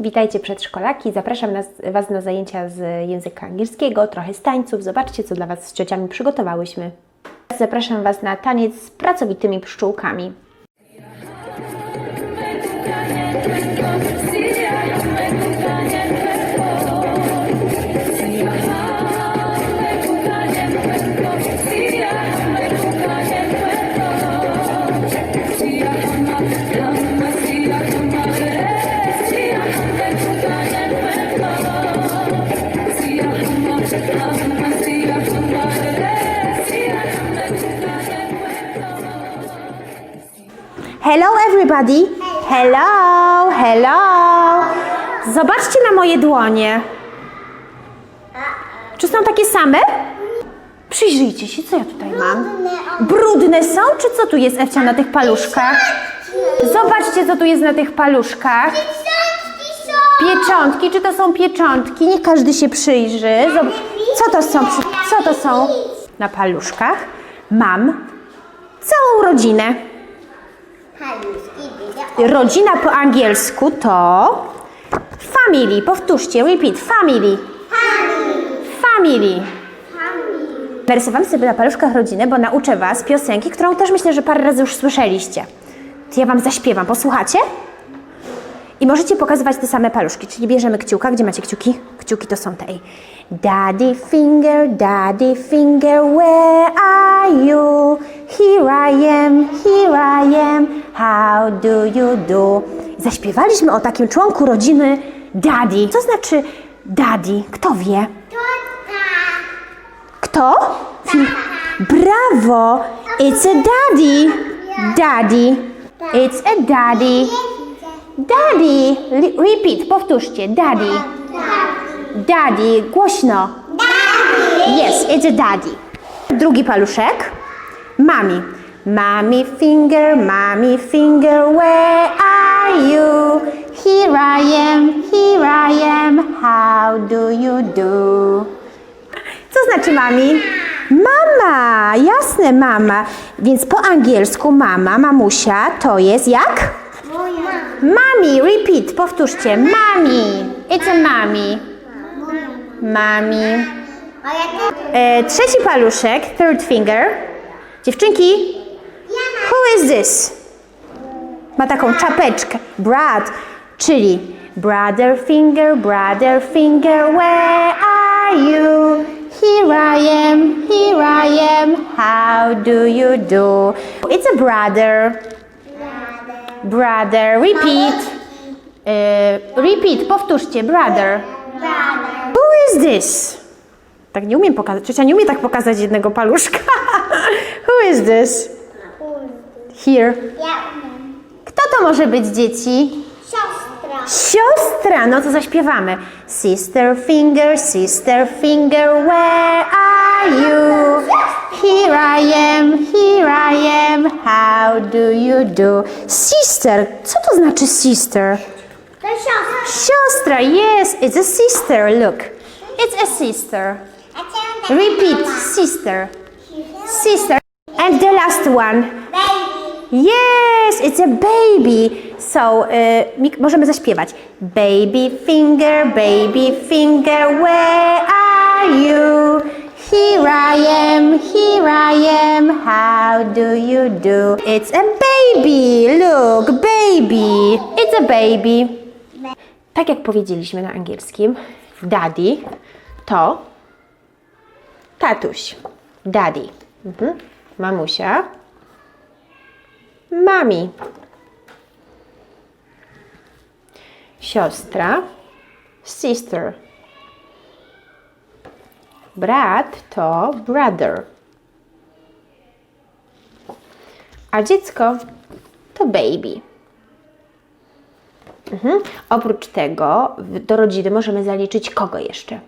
Witajcie przedszkolaki, zapraszam nas, Was na zajęcia z języka angielskiego, trochę z tańców. Zobaczcie, co dla Was z ciociami przygotowałyśmy. Zapraszam Was na taniec z pracowitymi pszczółkami. Hello everybody! Hello, hello! Zobaczcie na moje dłonie. Czy są takie same? Przyjrzyjcie się, co ja tutaj mam. Brudne są, czy co tu jest Ewcia na tych paluszkach? Zobaczcie, co tu jest na tych paluszkach. Pieczątki, czy to są pieczątki? Niech każdy się przyjrzy. Zob- Co to są? Co to są na paluszkach? Mam całą rodzinę. Rodzina po angielsku to family. Powtórzcie, repeat. Family. Family. Narysowałam sobie na paluszkach rodzinę, bo nauczę Was piosenki, którą też myślę, że parę razy już słyszeliście. To ja Wam zaśpiewam. Posłuchacie? I możecie pokazywać te same paluszki, czyli bierzemy kciuka. Gdzie macie kciuki? Kciuki to są te. Daddy finger, daddy finger, where are you? Here I am, here I am, how do you do? Zaśpiewaliśmy o takim członku rodziny daddy. Co znaczy daddy? Kto wie? Kto? Brawo! It's a daddy. Daddy. It's a daddy. Daddy. Repeat, powtórzcie. Daddy. Daddy. Głośno. Yes, it's a daddy. Drugi paluszek. Mami. Mommy finger, mommy finger, where are you? Here I am, here I am, how do you do? Co znaczy mami? Mama, jasne mama. Więc po angielsku mama, mamusia to jest jak? Mami, repeat, powtórzcie. Mami. It's a mami. Mami. E, trzeci paluszek, third finger. Dziewczynki, is this? Ma taką czapeczkę. Brad, czyli brother finger, brother finger, where are you? Here I am, here I am, how do you do? It's a brother. Brother, repeat. E, repeat, powtórzcie, brother. Who is this? Tak nie umiem pokazać. Ciocia nie umie tak pokazać jednego paluszka. Who is this? Here. Kto to może być dzieci? Siostra. Siostra, no to zaśpiewamy. Sister finger, sister finger, where are you? Here I am, here I am, how do you do? Sister, co to znaczy sister? To siostra. Siostra, yes, it's a sister, look. It's a sister. Repeat, sister. Sister. And the last one. Yes, it's a baby. So, y, możemy zaśpiewać. Baby finger, baby finger, where are you? Here I am, here I am, how do you do? It's a baby, look, baby. It's a baby. Tak jak powiedzieliśmy na angielskim, daddy to tatuś. Daddy. Mhm. Mamusia. Mami. Siostra. Sister. Brat to brother. A dziecko to baby. Mhm. Oprócz tego do rodziny możemy zaliczyć kogo jeszcze?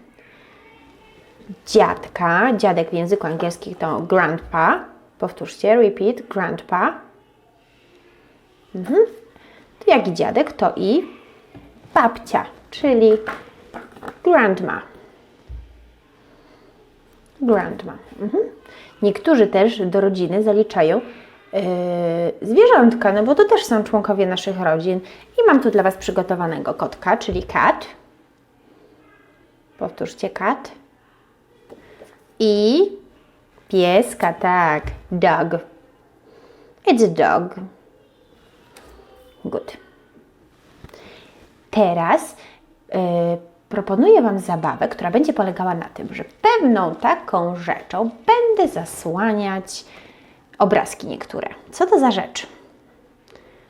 Dziadka. Dziadek w języku angielskim to grandpa. Powtórzcie, repeat, grandpa. Mhm. To jak i dziadek, to i babcia, czyli grandma. Grandma. Mhm. Niektórzy też do rodziny zaliczają yy, zwierzątka, no bo to też są członkowie naszych rodzin. I mam tu dla Was przygotowanego kotka, czyli cat. Powtórzcie cat. I pieska, tak, dog. It's a dog. Good. Teraz y, proponuję Wam zabawę, która będzie polegała na tym, że pewną taką rzeczą będę zasłaniać obrazki niektóre. Co to za rzecz?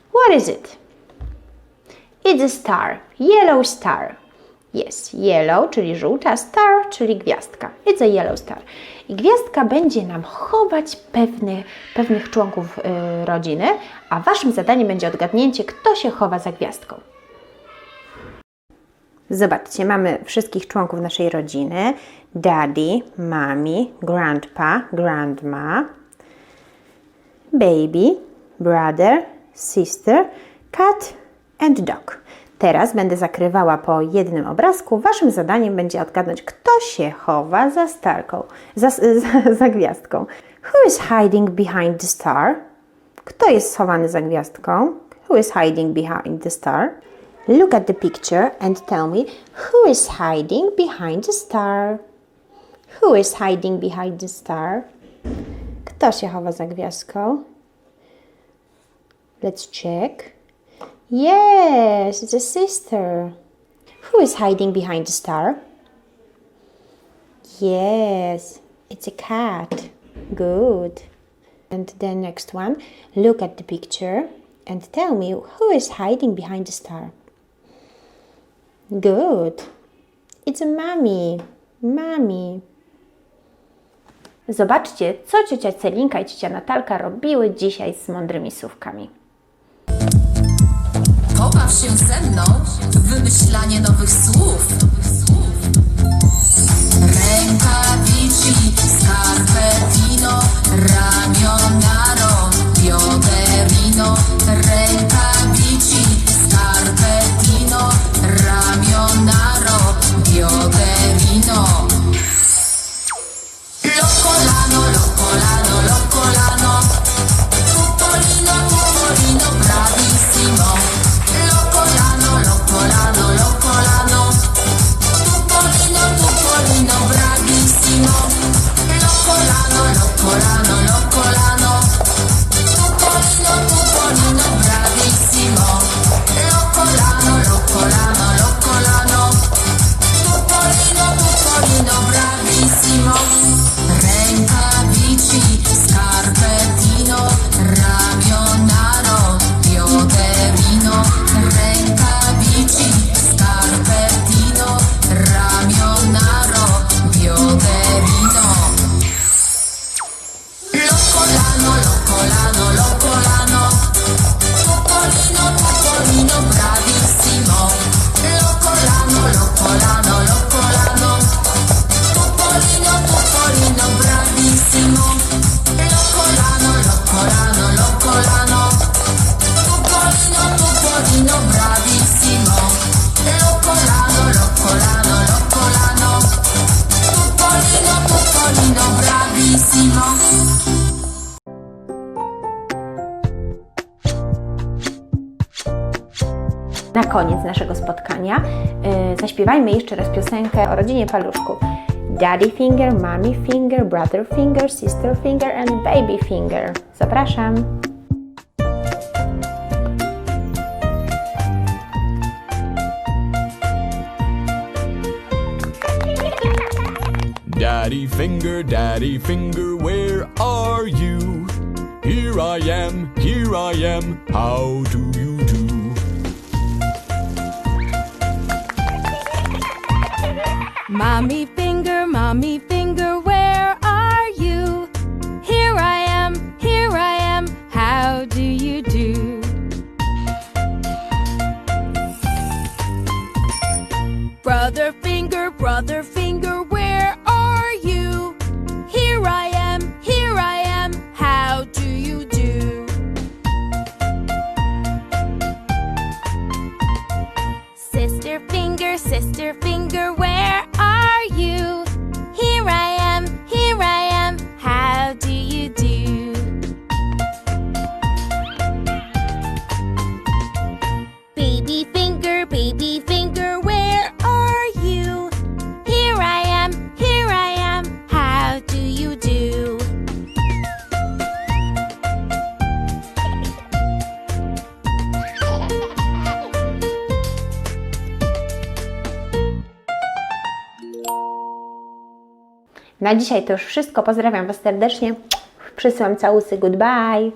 What is it? It's a star, yellow star. Jest yellow, czyli żółta, star, czyli gwiazdka. It's a yellow star. I gwiazdka będzie nam chować pewnych, pewnych członków y, rodziny, a Waszym zadaniem będzie odgadnięcie, kto się chowa za gwiazdką. Zobaczcie, mamy wszystkich członków naszej rodziny: daddy, mommy, grandpa, grandma, baby, brother, sister, cat and dog. Teraz będę zakrywała po jednym obrazku. Waszym zadaniem będzie odgadnąć, kto się chowa za starką, za, za, za gwiazdką. Who is hiding behind the star? Kto jest schowany za gwiazdką? Who is hiding behind the star? Look at the picture and tell me who is hiding behind the star? Who is hiding behind the star? Kto się chowa za gwiazdką? Let's check. Yes, it's a sister. Who is hiding behind the star? Yes, it's a cat. Good. And the next one, look at the picture and tell me who is hiding behind the star. Good. It's a mommy. Mommy. Zobaczcie, co ciocia Celinka i ciocia Natalka robiły dzisiaj z mądrymi słówkami. Pobaw się ze mną w wymyślanie nowych słów. Rękawici, scarpettino, ramionaro, Na koniec naszego spotkania yy, zaśpiewajmy jeszcze raz piosenkę o rodzinie paluszków. Daddy finger, mommy finger, brother finger, sister finger and baby finger. Zapraszam. Daddy finger, daddy finger, where are you? Here I am, here I am, how do? Mommy finger, mommy finger, where are you? Here I am, here I am, how do you do? Brother finger, brother finger, Na dzisiaj to już wszystko. Pozdrawiam Was serdecznie. Przysyłam całusy. Goodbye.